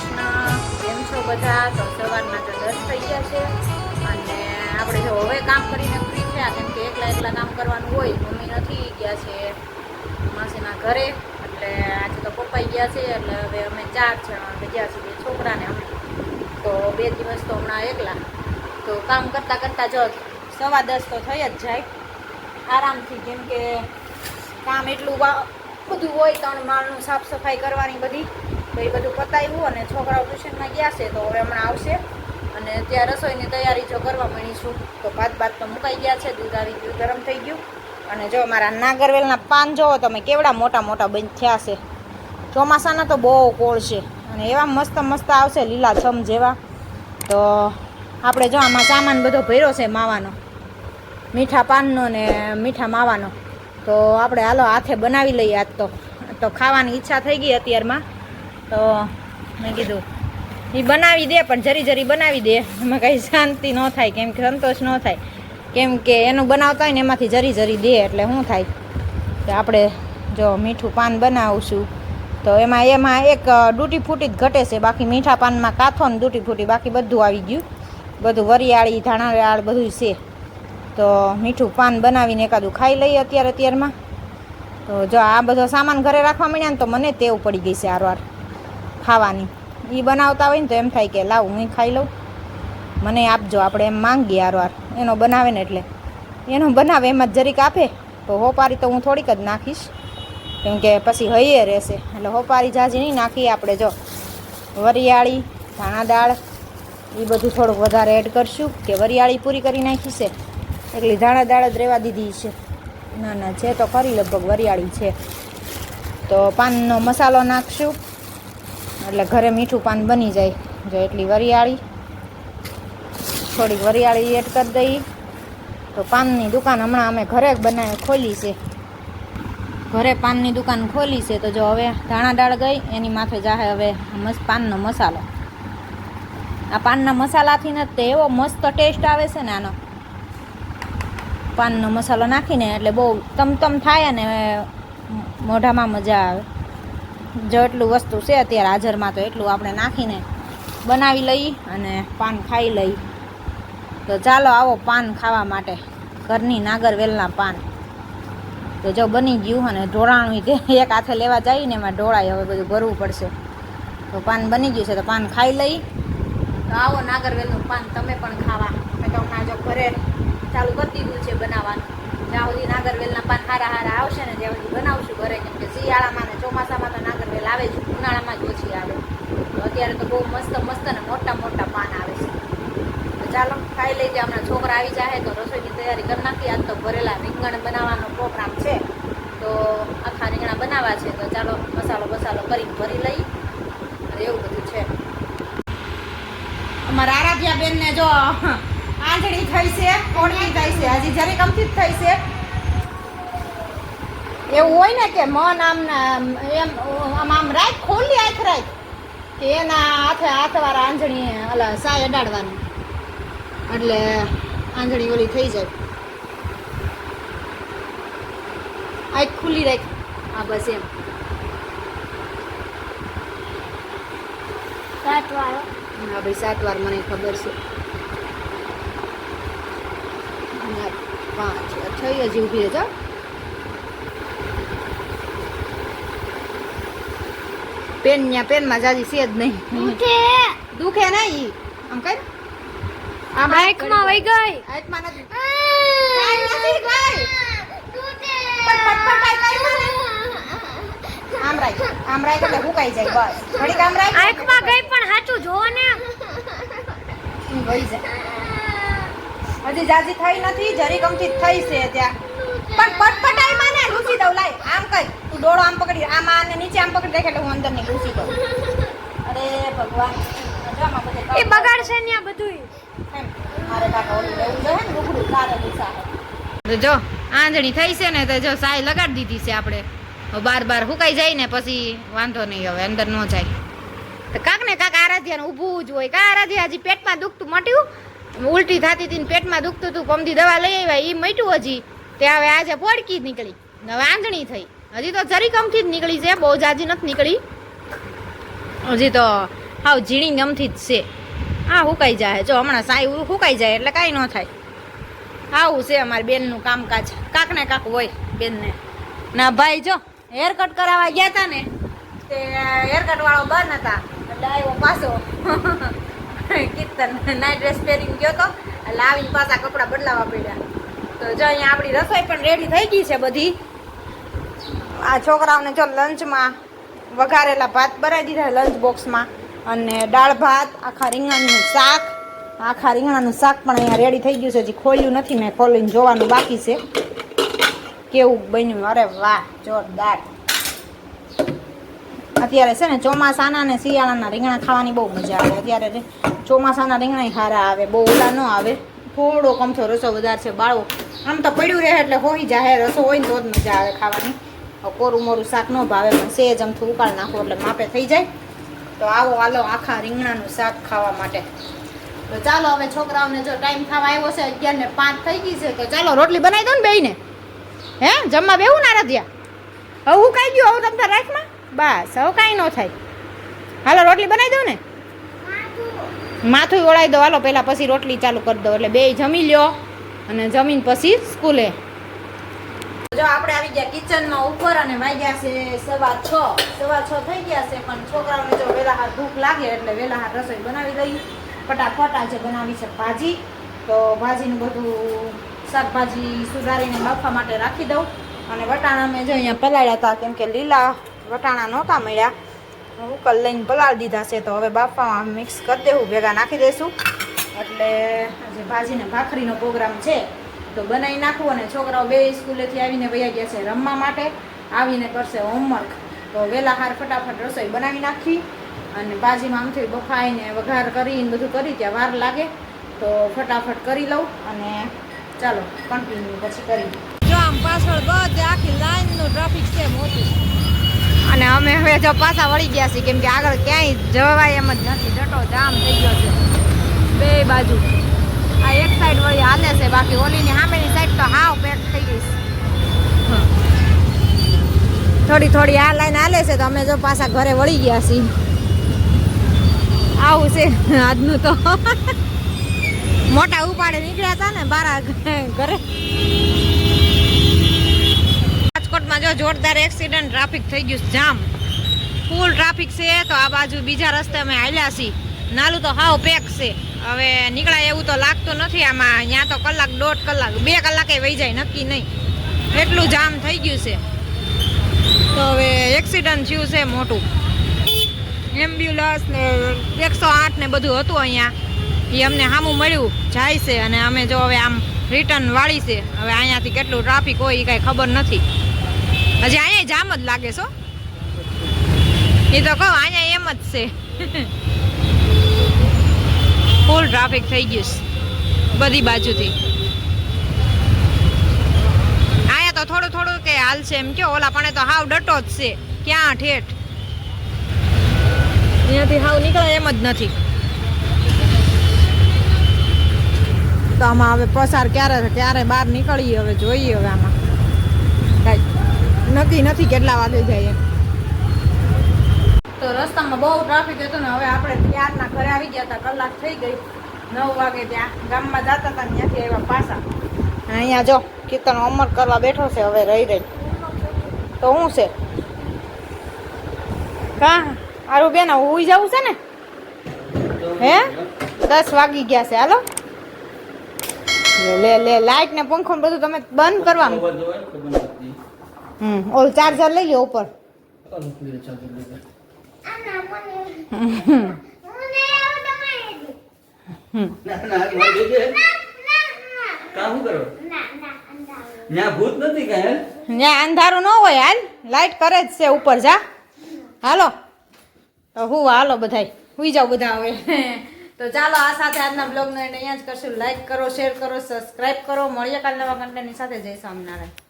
કૃષ્ણ. કેમ છો બધા? તો સવારના તો દસ થઈ ગયા છે. અને આપણે જો હવે કામ કરીને ફ્રી થયા, કેમ કે એકલા એકલા કામ કરવાનું હોય, મમ્મી નથી ગયા છે માસીના ઘરે. એટલે આજે તો પપ્પાઈ ગયા છે, એટલે હવે અમે ચાર જણા ગયા છીએ છોકરાને અમે. તો બે દિવસ તો હમણાં એકલા. તો કામ કરતાં કરતાં જો સવા દસ તો થઈ જ જાય. આરામથી, કેમ કે કામ એટલું બધું હોય, ત્રણ માળનું સાફ સફાઈ કરવાની બધી. તો એ બધું પતાવ્યું અને છોકરાઓ ટ્યુશનમાં ગયા છે તો હવે હમણાં આવશે. અને ત્યાં રસોઈની તૈયારી જો કરવા માંડીશું, તો ભાત ભાત તો મુકાઈ ગયા છે, દૂધ આવી ગયું, ગરમ થઈ ગયું. અને જો મારા નાગરવેલના પાન જોવો તમે, કેવડા મોટા મોટા બંધ થયા છે. ચોમાસાના તો બહુ કોળ છે. અને એવા મસ્ત મસ્ત આવશે લીલા છમ જેવા. તો આપણે જો આમાં સામાન બધો ભર્યો છે માવાનો. મીઠા પાનનો ને મીઠા માવાનો. તો આપણે હાલો હાથે બનાવી લઈએ આજ તો. તો ખાવાની ઈચ્છા થઈ ગઈ અત્યારમાં. તો મેં કીધું એ બનાવી દે, પણ જરી જરી બનાવી દે. એમાં કંઈ શાંતિ ન થાય, કેમ કે સંતોષ ન થાય. કેમ કે એનું બનાવતા હોય ને એમાંથી જરી જરી દે, એટલે શું થાય? કે આપણે જો મીઠું પાન બનાવશું, તો એમાં એમાં એક ડૂટી ફૂટી જ ઘટે છે. બાકી મીઠા પાનમાં કાથો ને ડૂટી ફૂટી બાકી બધું આવી ગયું. બધું વરિયાળી, ધાણાવાળ બધું છે. તો મીઠું પાન બનાવીને એકાદું ખાઈ લઈએ અત્યારે અત્યારમાં તો જો આ બધો સામાન ઘરે રાખવા માંડ્યા ને તો મને ટેવ પડી ગઈ છે આરવાર ખાવાની. એ બનાવતા હોય ને તો એમ થાય કે, લાવ, હું ખાઈ લઉં. મને આપજો, આપણે એમ માંગીએ આરવાર એનો બનાવે ને એટલે. એનો બનાવે, એમ જ જરીક આપે. તો હોપારી તો હું થોડીક જ નાખીશ. કેમ કે પછી હૈયે રહેશે. એટલે હોપારી જાજી નહીં નાખીએ આપણે જો. વરિયાળી, ધાણા દાળ એ બધું થોડુંક વધારે એડ કરશું કે વરિયાળી પૂરી કરી નાખી છે. એટલી ધાણા દાળ જ રહેવા દીધી છે. ના ના છે તો ખરી લગભગ વરિયાળી છે. તો પાનનો મસાલો નાખશું. એટલે ઘરે મીઠું પાન બની જાય. જો એટલી વરિયાળી, થોડીક વરિયાળી એડ કરી દઈએ તો પાનની દુકાન હમણાં અમે ઘરે બનાવી ખોલી છે. ઘરે પાનની દુકાન ખોલી છે તો જો હવે ધાણા દાળ ગઈ, એની માથે જાહે હવે મસ્ત પાનનો મસાલો. આ પાનના મસાલાથી ને તે એવો મસ્ત ટેસ્ટ આવે છે ને આનો. પાનનો મસાલો નાખીને એટલે બહુ તમતમ થાય અને મોઢામાં મજા આવે. જો એટલું વસ્તુ છે અત્યારે હાજરમાં, તો એટલું આપણે નાખીને બનાવી લઈ અને પાન ખાઈ લઈ. તો ચાલો આવો પાન ખાવા માટે, ઘરની નાગરવેલના પાન. તો જો બની ગયું અને ઢોળાણું તે એક હાથે લેવા જઈએ ને એમાં ઢોળાય, હવે બધું ભરવું પડશે. તો પાન બની ગયું છે, તો પાન ખાઈ લઈ. તો આવો નાગરવેલનું પાન તમે પણ ખાવા. મેં તો હમણાં જો ઘરે ચાલુ કરી દીધું છે બનાવવાનું. જ્યાં સુધી નાગરવેલના પાન હારા હારા આવશે ને ત્યાં સુધી બનાવશું ઘરે, કેમ કે શિયાળામાં ને ચોમાસામાં તો નાગરવેલ આવે જ, ઉનાળામાં જ ઓછી આવે. તો અત્યારે તો બહુ મસ્ત મસ્ત ને મોટા મોટા પાન આવે છે. ચાલો, ખાઈ લઈ જાય હમણાં છોકરા આવી જાય તો રસોઈની તૈયારી કરી નાખી આજ તો ભરેલા રીંગણ બનાવવાનો પ્રોગ્રામ છે. તો આખા રીંગણા બનાવવા છે. તો ચાલો, મસાલો બસાલો કરી ભરી લઈ અને એવું બધું છે. અમારા આરાધ્યા બેનને જો આંધળી થઈ છે કોડવી થઈ છે? હજી જરી કમથી થઈ છે. એવું હોય ને કે મન આમ એમ આમ આમ રાખ ખોલી આંખ રાખ કે એના હાથે હાથવાળા આંધળી ઓલા સાય અડાડવાનું. એટલે આંધળી ઓલી થઈ જાય. આંખ ખુલ્લી રાખ. હા બસ એમ. સાત વાર હા ભાઈ સાત વાર મને ખબર છે અને આ પાંચ છ હજી ઊભી રહેજો. પેન ન્યા પેનમાં જાજી છે જ નહીં. દુખે. દુખે ઈ આમ કઈ આમ રાખ આંખમાં વઈ ગઈ. આંખમાં નથી. કાંઈ નથી ગઈ. આંખ આમ રાખ. આમ રાખ એટલે હુકાઈ જાય બસ. ઘડી આમ રાખ. આંખમાં ગઈ પણ સાચું જોવો ને. ઈ વહી જાય. હજી જાજી થઈ નથી જરી ગમતી થઈ છે ત્યાં. પણ પટપટાઈ માં ને ઘૂસી દઉં લાય આમ કઈ. તું ડોળો આમ પકડી આમ આને નીચે આમ પકડી રાખે એટલે હું અંદરની ઘૂસી દઉં. અરે ભગવાન એ બગાડશે ને આ બધું મારે કાકા ઓલું લેવું જોઈએ ને તારે જો આંધળી થઈ છે ને તો જો સાય લગાડી દીધી છે આપણે. હવે બાર બાર હુકાઈ જાય ને પછી વાંધો નહીં હવે અંદર ન જાય. તો કાક ને કાક આરાધ્યાને ઊભું જ હોય. કા આરાધ્યા હજી પેટમાં દુખતું મટ્યું ઉલટી થતી હતી પેટમાં દુખતું હતું કમથી દવા લઈ આવ્યા એ મટ્યું હજી. તે હવે આજે પોડકી જ નીકળી. હવે આંધણી થઈ. હજી તો જરી કમથી જ નીકળી છે, બહુ જાજી નથી નીકળી. હજી તો હાવ ઝીણી ગમથી જ છે. હા હુકાઈ જાય જો હમણાં સાઈ હુકાઈ જાય એટલે કાંઈ ન થાય. આવું છે અમારી બેનનું કામકાજ. કાક ને કાક હોય બેનને. ના ભાઈ, જો હેર કટ કરાવવા ગયા હતા ને, તે હેર કટ વાળો બંધ હતા. એટલે પાછો. કીર્તન નાઇટ ડ્રેસ પહેરીને ગયો તો, એટલે આવીને પાછા કપડાં બદલાવા પડ્યા. તો જો અહીંયા આપણી રસોઈ પણ રેડી થઈ ગઈ છે બધી. આ છોકરાઓને જો લંચમાં વઘારેલા ભાત ભરાઈ દીધા લંચ બોક્સમાં. અને દાળ ભાત, આખા રીંગણાનું શાક. આખા રીંગણાનું શાક પણ અહીંયા રેડી થઈ ગયું છે. હજી ખોલ્યું નથી, મેં ખોલીને જોવાનું બાકી છે. કેવું બન્યું? અરે વાહ, જોરદાર. અત્યારે છે ને ચોમાસાના ને શિયાળાના રીંગણા ખાવાની બહુ મજા આવે. અત્યારે ચોમાસાના રીંગણા સારા આવે, બહુ ઓલા ન આવે. થોડો કમથો રસો વધારે છે બાળવો આમ તો પડ્યું રહે એટલે હોઈ જાય રસો હોય ને તો જ મજા આવે ખાવાની. કોરું મોરું શાક ન ભાવે, પણ સેજ અમથું ઉકાળ નાખો એટલે માપે થઈ જાય. તો આવો હાલો આખા રીંગણાનું શાક ખાવા માટે. તો ચાલો હવે છોકરાઓને જો ટાઈમ ખાવા આવ્યો છે, અગિયાર ને પાંચ થઈ ગઈ છે, તો ચાલો રોટલી બનાવી દો ને બેને હે, જમવા બેવું ના રહ્યા હવે હું કહી ગયું, હવે તમને રાખમાં? બસ, હવે કાંઈ ન થાય. હાલો, રોટલી બનાવી દઉં ને? માથું ઓળાઈ દો હાલો, પહેલાં પછી રોટલી ચાલુ કરી દો એટલે બે જમી લ્યો. અને જમીન પછી સ્કૂલે. જો આપણે આવી ગયા કિચનમાં ઉપર અને વાગ્યા છે સવા છ. સવા છ થઈ ગયા છે, પણ છોકરાઓને જો વેલા હાથ ભૂખ લાગે એટલે વહેલા હાથ રસોઈ બનાવી દઈ ફટાફટ આજે બનાવી છે ભાજી. તો ભાજીનું બધું શાકભાજી સુધારીને બાફવા માટે રાખી દઉં. અને વટાણા મેં જો અહીંયા પલાળ્યા હતા, કેમ કે લીલા વટાણા નહોતા મળ્યા. ઉકલ લઈને પલાળી દીધા છે, તો હવે બાફામાં મિક્સ કરી દેવું, ભેગા નાખી દઈશું. એટલે આજે ભાજીને ભાખરીનો પ્રોગ્રામ છે, તો બનાવી નાખવું અને છોકરાઓ બે સ્કૂલેથી આવીને વયા ગયા છે રમવા માટે, આવીને કરશે હોમવર્ક તો વહેલા હાર ફટાફટ રસોઈ બનાવી નાખી અને ભાજીમાં આમથી બફાઈને વઘાર કરીને બધું કરી, ત્યાં વાર લાગે, તો ફટાફટ કરી લઉં અને ચાલો કન્ટિન્યુ પછી કરી જો આમ પાછળ બધે આખી લાઈનનું ટ્રાફિક છે મોટું અને અમે હવે જો પાછા વળી ગયા છીએ. કેમ કે આગળ ક્યાંય જવાય એમ જ નથી. જટો જામ થઈ ગયો છે. બે બાજુ. આ એક સાઈડ વળી હાલે છે. બાકી ઓલીની સામેની સાઈડ તો હાવ પેક થઈ ગઈ છે. થોડી થોડી આ લાઈન હાલે છે તો અમે જો પાછા ઘરે વળી ગયા છીએ. આવું છે આજનું તો. મોટા ઉપાડે નીકળ્યા હતા ને બારા ઘરે. રાજકોટમાં જો જોરદાર એક્સિડન્ટ ટ્રાફિક થઈ ગયું જામ. ફૂલ ટ્રાફિક છે, તો આ બાજુ બીજા રસ્તે અમે હાલ્યા છીએ. નાલું તો હાવ પેક છે. હવે નીકળાય એવું તો લાગતું નથી આમાં. અહીંયા તો કલાક દોઢ કલાક, બે કલાકે વહી જાય, નક્કી નહીં. એટલું જામ થઈ ગયું છે. તો હવે એક્સિડન્ટ થયું છે મોટું. એમ્બ્યુલન્સ ને એકસો આઠ ને બધું હતું અહીંયા. એ અમને સામું મળ્યું, જાય છે. અને અમે જો હવે આમ રિટર્ન વાળી છે. હવે અહીંયાથી કેટલું ટ્રાફિક હોય એ કાંઈ ખબર નથી. હજી અહીંયા જામ જ લાગે છો એ તો કહો, અહીંયા એમ જ છે. ફૂલ ટ્રાફિક થઈ ગયું છે, બધી બાજુથી. અહીંયા તો થોડું થોડું કે હાલ છે એમ કે ઓલા પણ તો હાવ ડટો જ છે. ક્યાં ઠેઠ? અહીંયાથી હાવ નીકળે એમ જ નથી. તો આમાં હવે પસાર ક્યારે ક્યારે બહાર નીકળીએ હવે, જોઈએ હવે આમાં. નક્કી નથી કેટલા વાગે જઈએ. તો રસ્તામાં બહુ ટ્રાફિક હતું ને હવે આપણે ત્યારના ઘરે આવી ગયા હતા. કલાક થઈ ગઈ. નવ વાગે ત્યાં ગામમાં જતા હતા ત્યાંથી આવ્યા પાછા. અહીંયા જો કીર્તન અમર કરવા બેઠો છે હવે રહી રહી તો શું છે? કા? આરું બેન હું જવું છે ને? હે? દસ વાગી ગયા છે. હાલો. લે, લે લે લાઈટ ને પંખો બધું તમે બંધ કરવાનું. હમ, ઓલ ચાર્જર લઈ લો ઉપર. અંધારું ન હોય, હાલ. લાઈટ કરે જ છે ઉપર, જા. હાલો. હું, હાલો બધાય. હુઈ જાઓ બધા હવે. તો ચાલો, આ સાથે આજના બ્લોગનો અહીંયા જ કરશું. લાઈક કરો શેર કરો સબસ્ક્રાઈબ કરો. મળીએ કાલ નવા કન્ટેન્ટની સાથે. જય સ્વામિનારાયણ.